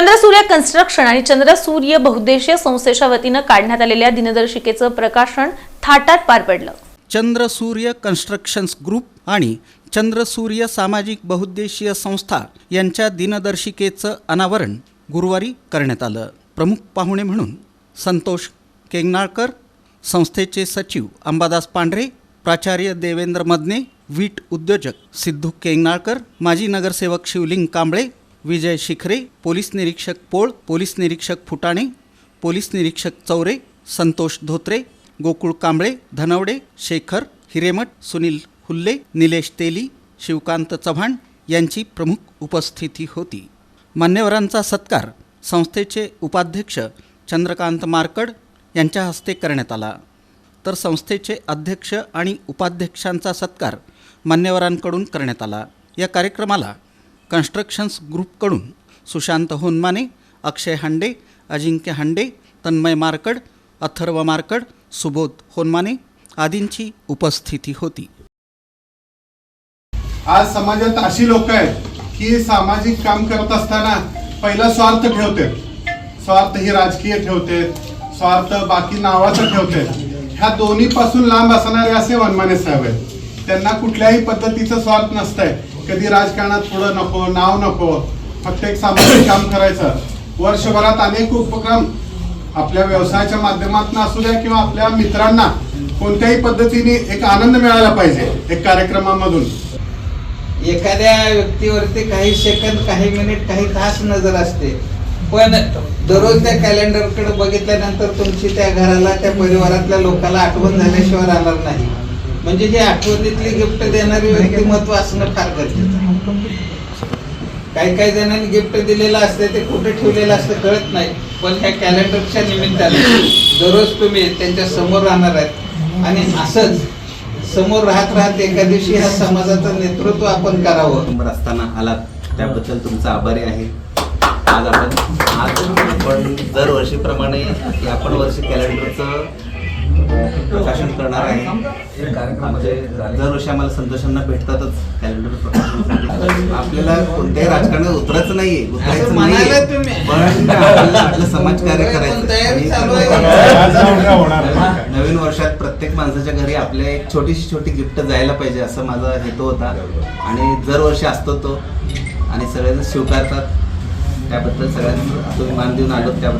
चंद्रसूर्य construction आणि चंद्रसूर्य बहुद्देशीय संस्थेच्या वतीनं काढण्यात आलेल्या दिनदर्शिकेचं प्रकाशन थाटात पार पडलं. चंद्रसूर्य कन्स्ट्रक्शन्स ग्रुप आणि चंद्रसूर्य सामाजिक बहुद्देशीय संस्था यांच्या दिनदर्शिकेचं अनावरण गुरुवारी करण्यात आलं. प्रमुख पाहुणे म्हणून संतोष केंगनाळकर संस्थेचे सचिव अंबादास पांढरे प्राचार्य देवेंद्र मदने वीट उद्योजक सिद्धू केंगनाळकर माजी नगरसेवक शिवलिंग कांबळे विजय शिखरे पोलीस निरीक्षक पोळ पोलीस निरीक्षक फुटाणे पोलीस निरीक्षक चौरे संतोष धोत्रे गोकुळ कांबळे धनवडे शेखर हिरेमठ सुनील हुल्ले निलेश तेली शिवकांत चव्हाण यांची प्रमुख उपस्थिती होती. मान्यवरांचा सत्कार संस्थेचे उपाध्यक्ष चंद्रकांत मार्कड यांच्या हस्ते करण्यात आला. तर संस्थेचे अध्यक्ष आणि उपाध्यक्षांचा सत्कार मान्यवरांकडून करण्यात आला. या कार्यक्रमाला कन्स्ट्रक्शन्स ग्रुपकडून सुशांत होनमाने अक्षय हांडे अजिंक्य हांडे तन्मय मार्कड अथर्व मार्कड सुबोध होनमाने आदींची उपस्थिती होती. आज समाजात अशी लोक आहेत की सामाजिक काम करत असताना पहिला स्वार्थ ठेवते. स्वार्थ ही राजकीय ठेवते स्वार्थ बाकी नावाचं ठेवते. ह्या दोन्ही पासून लांब असणारे असे वनमाने साहेब आहेत. त्यांना कुठल्याही पद्धतीचं स्वार्थ नसतंय. कधी राजकारणात पुढं नको नाव नको फक्त एक सामाजिक काम करायचं. वर्षभरात अनेक उपक्रम आपल्या व्यवसायाच्या माध्यमातून असू द्या किंवा आपल्या मित्रांना कोणत्याही पद्धतीने एक आनंद मिळाला पाहिजे एक कार्यक्रमामधून. एखाद्या व्यक्तीवरती काही सेकंद काही मिनिट काही तास नजर असते. पण दररोज त्या कॅलेंडरकडे बघितल्यानंतर तुमची त्या घराला त्या परिवारातल्या लोकांना आठवण झाल्याशिवाय राहणार नाही. म्हणजे जे आठवणीतली गिफ्ट देणारी व्यक्तिमत्व असणं फार गरजेचं. काही काही जणांनी गिफ्ट दिलेलं असते ते कुठे ठेवलेलं असतं कळत नाही. पण ह्या कॅलेंडरच्या निमित्ताने दररोज तुम्ही त्यांच्यासमोर राहणार आहेत. आणि असंच समोर राहत राहत एका दिवशी ह्या समाजाचं नेतृत्व आपण करावं. नंबर असताना आलात त्याबद्दल तुमचा आभारी आहे. आज आपण आज आपण दरवर्षीप्रमाणे या पण वर्षी कॅलेंडरचं प्रकाशन करणार आहे. आमचे दरवर्षी आम्हाला संतोषांना भेटतातच. कॅलेंडर प्रकाशनासाठी आपल्याला कोणत्याही राजकारणात उतरायचं नाहीये. उतरायचं तुम्ही. पण आपल्याला आपलं समाजकार्य करायचं. नवीन वर्षात प्रत्येक माणसाच्या घरी आपल्या एक छोटीशी छोटी गिफ्ट जायला पाहिजे असं माझा हेतू होता. आणि दरवर्षी असतो तो. आणि सगळेजण स्वीकारतात. त्याबद्दल सगळ्यांना तुम्ही मान देऊन आलो. त्याबद्दल